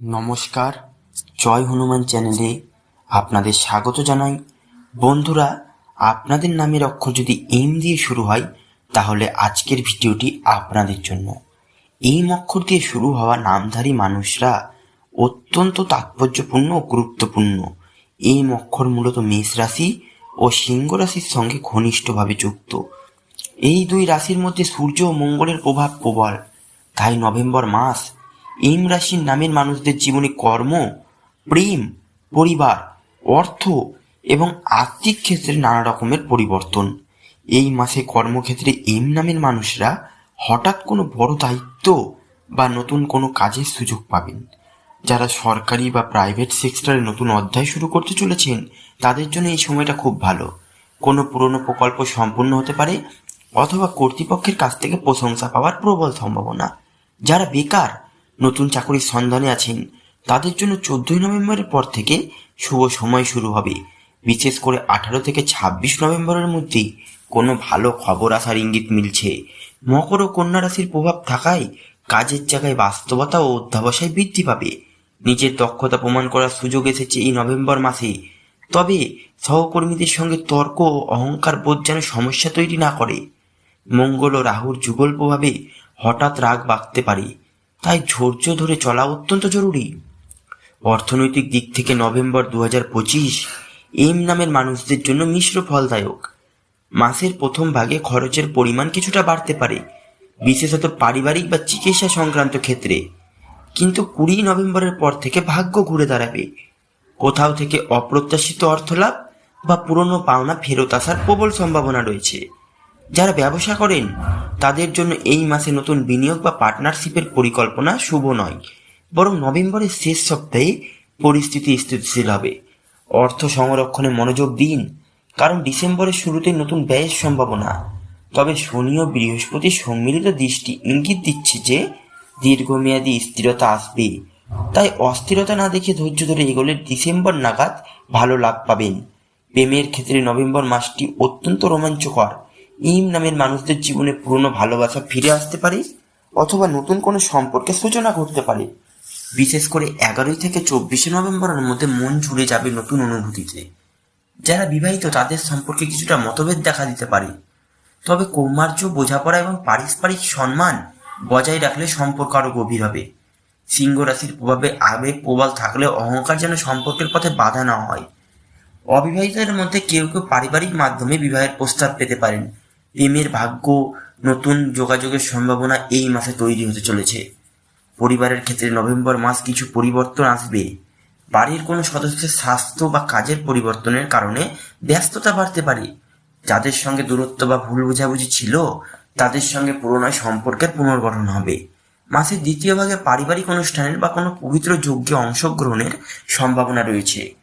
নমস্কার, জয় হনুমান চ্যানেলে আপনাদের স্বাগত জানাই। বন্ধুরা, আপনাদের নামের অক্ষর যদি এম দিয়ে শুরু হয়, তাহলে আজকের ভিডিওটি আপনাদের জন্য। এই অক্ষর দিয়ে শুরু হওয়া নামধারী মানুষরা অত্যন্ত তাৎপর্যপূর্ণ ও গুরুত্বপূর্ণ। এই অক্ষর মূলত মেষ রাশি ও সিংহ রাশির সঙ্গে ঘনিষ্ঠভাবে যুক্ত। এই দুই রাশির মধ্যে সূর্য ও মঙ্গলের প্রভাব প্রবল। তাই নভেম্বর মাস এম রাশির নামের মানুষদের জীবনে কর্ম, প্রেম, পরিবার, অর্থ এবং আর্থিক ক্ষেত্রে নানা রকমের পরিবর্তন। এই মাসে কর্মক্ষেত্রে এম নামের মানুষরা হঠাৎ কোনো বড় দায়িত্ব বা নতুন কোনো কাজের সুযোগ পাবেন। যারা সরকারি বা প্রাইভেট সেক্টরে নতুন অধ্যায় শুরু করতে চলেছেন, তাদের জন্য এই সময়টা খুব ভালো। কোনো পুরনো প্রকল্প সম্পূর্ণ হতে পারে অথবা কর্তৃপক্ষের কাছ থেকে প্রশংসা পাওয়ার প্রবল সম্ভাবনা। যারা বেকার নতুন চাকরির সন্ধানে আছেন। তাদের জন্য চোদ্দই নভেম্বরের পর থেকে শুভ সময় শুরু হবে। বিশেষ করে আঠারো থেকে ছাব্বিশ নভেম্বরের মধ্যেই কোনো ভালো খবর আসার ইঙ্গিত মিলছে। মকর ও কন্যা রাশির প্রভাব থাকায় কাজের জায়গায় বাস্তবতা ও অধ্যাবসায় বৃদ্ধি পাবে। নিজের দক্ষতা প্রমাণ করার সুযোগ এসেছে এই নভেম্বর মাসে। তবে সহকর্মীদের সঙ্গে তর্ক ও অহংকার বোধ যেন সমস্যা তৈরি না করে। মঙ্গল ও রাহুর যুগল প্রভাবে হঠাৎ রাগ বাড়তে পারে। তাই ধৈর্য ধরে চলা অত্যন্ত জরুরি। অর্থনৈতিক দিক থেকে নভেম্বর দু হাজার পঁচিশ এম নামের মানুষদের জন্য মিশ্র ফলদায়ক। মাসের প্রথম ভাগে খরচের পরিমাণ কিছুটা বাড়তে পারে, বিশেষত পারিবারিক বা চিকিৎসা সংক্রান্ত ক্ষেত্রে। কিন্তু কুড়ি নভেম্বরের পর থেকে ভাগ্য ঘুরে দাঁড়াবে। কোথাও থেকে অপ্রত্যাশিত অর্থ লাভ বা পুরনো পাওনা ফেরত আসার প্রবল সম্ভাবনা রয়েছে। যারা ব্যবসা করেন, তাদের জন্য এই মাসে নতুন বিনিয়োগ বা পার্টনারশিপের পরিকল্পনা শুভ নয়। বরং নভেম্বরের শেষ সপ্তাহে পরিস্থিতি স্থিতিশীল হবে। অর্থ সংরক্ষণে মনোযোগ দিন, কারণ ডিসেম্বরের শুরুতে নতুন ব্যয়ের সম্ভাবনা। তবে শনি ও বৃহস্পতির সম্মিলিত দৃষ্টি ইঙ্গিত দিচ্ছে যে, দীর্ঘমেয়াদী স্থিরতা আসবে। তাই অস্থিরতা না দেখে ধৈর্য ধরে এগোলে ডিসেম্বর নাগাদ ভালো লাভ পাবেন। প্রেমের ক্ষেত্রে নভেম্বর মাসটি অত্যন্ত রোমাঞ্চকর। ইম নামের মানুষদের জীবনে পুরনো ভালোবাসা ফিরে আসতে পারে, অথবা নতুন কোনো সম্পর্কের সূচনা করতে পারে। বিশেষ করে এগারোই থেকে চব্বিশে নভেম্বরের মধ্যে মন জুড়ে যাবে নতুন অনুভূতিতে। যারা বিবাহিত, তাদের সম্পর্কে কিছুটা মতভেদ দেখা দিতে পারে। তবে কৌমার্য, বোঝাপড়া এবং পারস্পরিক সম্মান বজায় রাখলে সম্পর্ক আরও গভীর হবে। সিংহ রাশির প্রভাবে আবেগ, প্রবল থাকলে অহংকার যেন সম্পর্কের পথে বাধা না হয়। অবিবাহিতদের মধ্যে কেউ কেউ পারিবারিক মাধ্যমে বিবাহের প্রস্তাব পেতে পারেন। প্রেমের ভাগ্য নতুন যোগাযোগের সম্ভাবনা এই মাসে তৈরি হতে চলেছে। পরিবারের ক্ষেত্রে নভেম্বর মাস কিছু পরিবর্তন আসবে। বাড়ির কোনো সদস্যের স্বাস্থ্য বা কাজের পরিবর্তনের কারণে ব্যস্ততা বাড়তে পারে। যাদের সঙ্গে দূরত্ব বা ভুল বোঝাবুঝি ছিল, তাদের সঙ্গে পুরোনো সম্পর্কের পুনর্গঠন হবে। মাসের দ্বিতীয় ভাগে পারিবারিক অনুষ্ঠানের বা কোনো পবিত্র যজ্ঞে অংশগ্রহণের সম্ভাবনা রয়েছে।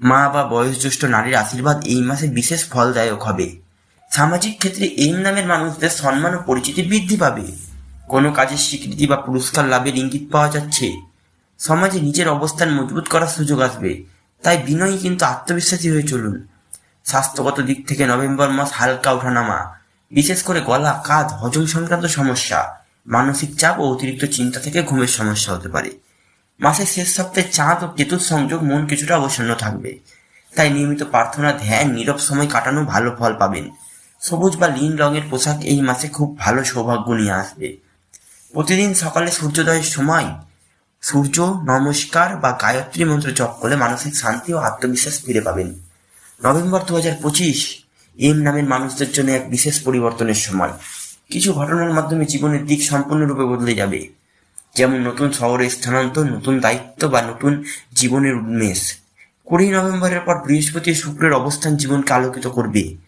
মা বা বয়োজ্যেষ্ঠ নারীর আশীর্বাদ এই মাসে বিশেষ ফলদায়ক হবে। সামাজিক ক্ষেত্রে এই নামের মানুষদের সম্মান ও পরিচিতি বৃদ্ধি পাবে। কোনো কাজের স্বীকৃতি বা পুরস্কার লাভের ইঙ্গিত পাওয়া যাচ্ছে। সমাজে নিজের অবস্থান মজবুত করার সুযোগ আসবে। তাই বিনয়ী কিন্তু আত্মবিশ্বাসী হয়ে চলুন। স্বাস্থ্যগত দিক থেকে নভেম্বর মাস হালকা ওঠানামা। বিশেষ করে গলা, কাঁধ, হজম সংক্রান্ত সমস্যা। মানসিক চাপ ও অতিরিক্ত চিন্তা থেকে ঘুমের সমস্যা হতে পারে। মাসের শেষ সপ্তাহে চাঁদ ও কেতুর সংযোগ মন কিছুটা অবসন্ন থাকবে। তাই নিয়মিত প্রার্থনা, ধ্যান, নীরব সময় কাটানো ভালো ফল পাবেন। সবুজ বা নীল রঙের পোশাক এই মাসে খুব ভালো সৌভাগ্য নিয়ে আসবে। প্রতিদিন সকালে সূর্যোদয়ের সময় সূর্য নমস্কার বা গায়ত্রী মন্ত্র জপ করলে মানসিক শান্তি ও আত্মবিশ্বাস ফিরে পাবেন। নভেম্বর দু হাজার পঁচিশ, এম নামের মানুষদের জন্য এক বিশেষ পরিবর্তনের সময়। কিছু ঘটনার মাধ্যমে জীবনের দিক সম্পূর্ণরূপে বদলে যাবে। যেমন নতুন শহরে স্থানান্তর, নতুন দায়িত্ব বা নতুন জীবনের উন্মেষ। কুড়ি নভেম্বরের পর বৃহস্পতি শুক্রের অবস্থান জীবনকে আলোকিত করবে।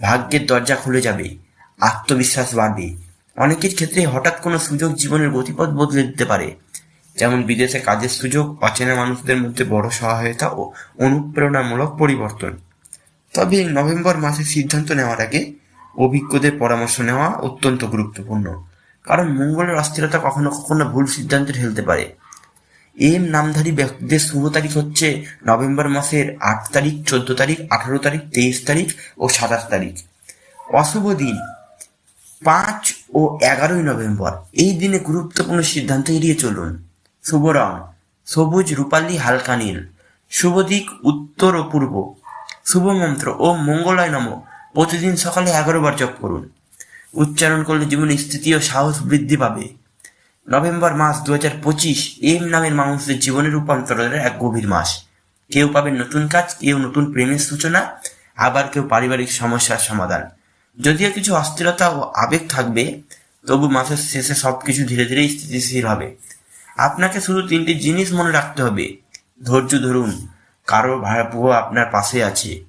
ভাগ্যের দরজা খুলে যাবে, আত্মবিশ্বাস বাড়বে। অনেকের ক্ষেত্রে হঠাৎ কোনো সুযোগ জীবনের গতিপথ বদলে দিতে পারে, যেমন বিদেশে কাজের সুযোগ, অচেনা মানুষদের মধ্যে বড় সহায়তা ও অনুপ্রেরণামূলক পরিবর্তন। তবে নভেম্বর মাসে সিদ্ধান্ত নেওয়ার আগে অভিজ্ঞদের পরামর্শ নেওয়া অত্যন্ত গুরুত্বপূর্ণ, কারণ মঙ্গলের অস্থিরতা কখনো কখনো ভুল সিদ্ধান্তে ঠেলতে পারে। এম নামধারী ব্যক্তিদের শুভ তারিখ হচ্ছে নভেম্বর মাসের আট তারিখ, চোদ্দ তারিখ, আঠারো তারিখ, তেইশ তারিখ ও সাতাশ তারিখ। অশুভ দিন, পাঁচ ও এগারোই নভেম্বর। এই দিনে গুরুত্বপূর্ণ সিদ্ধান্ত এড়িয়ে চলুন। শুভ রং, সবুজ, রূপালী, হালকা নীল। শুভ দিক, উত্তর ও পূর্ব। শুভ মন্ত্র ও মঙ্গলায় নম। প্রতিদিন সকালে এগারো বার জপ করুন। উচ্চারণ করলে জীবনে স্থিতি ও সাহস বৃদ্ধি পাবে। নভেম্বর মাস দু হাজার পঁচিশ, এম নামের মানুষদের জীবনের রূপান্তরের এক গভীর মাস। কেউ পাবেন নতুন কাজ, কেউ নতুন প্রেমের সূচনা, আবার কেউ পারিবারিক সমস্যার সমাধান। যদিও কিছু অস্থিরতা ও আবেগ থাকবে, তবু মাসের শেষে সবকিছু ধীরে ধীরে স্থিতিশীল হবে। আপনাকে শুধু তিনটি জিনিস মনে রাখতে হবে। ধৈর্য ধরুন, কারও ভাড়াপুহ আপনার পাশে আছে।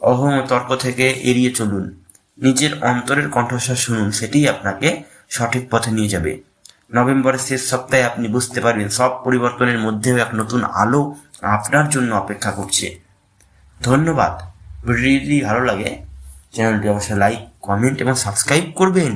অহং তর্ক থেকে এড়িয়ে চলুন। নিজের অন্তরের কণ্ঠস্বর শুনুন, সেটিই আপনাকে সঠিক পথে নিয়ে যাবে। নভেম্বরের শেষ সপ্তাহে আপনি বুঝতে পারবেন সব পরিবর্তনের মধ্যেও এক নতুন আলো আপনার জন্য অপেক্ষা করছে। ধন্যবাদ। ভিডিওটি ভালো লাগে, চ্যানেলটি অবশ্যই লাইক কমেন্ট এবং সাবস্ক্রাইব করবেন।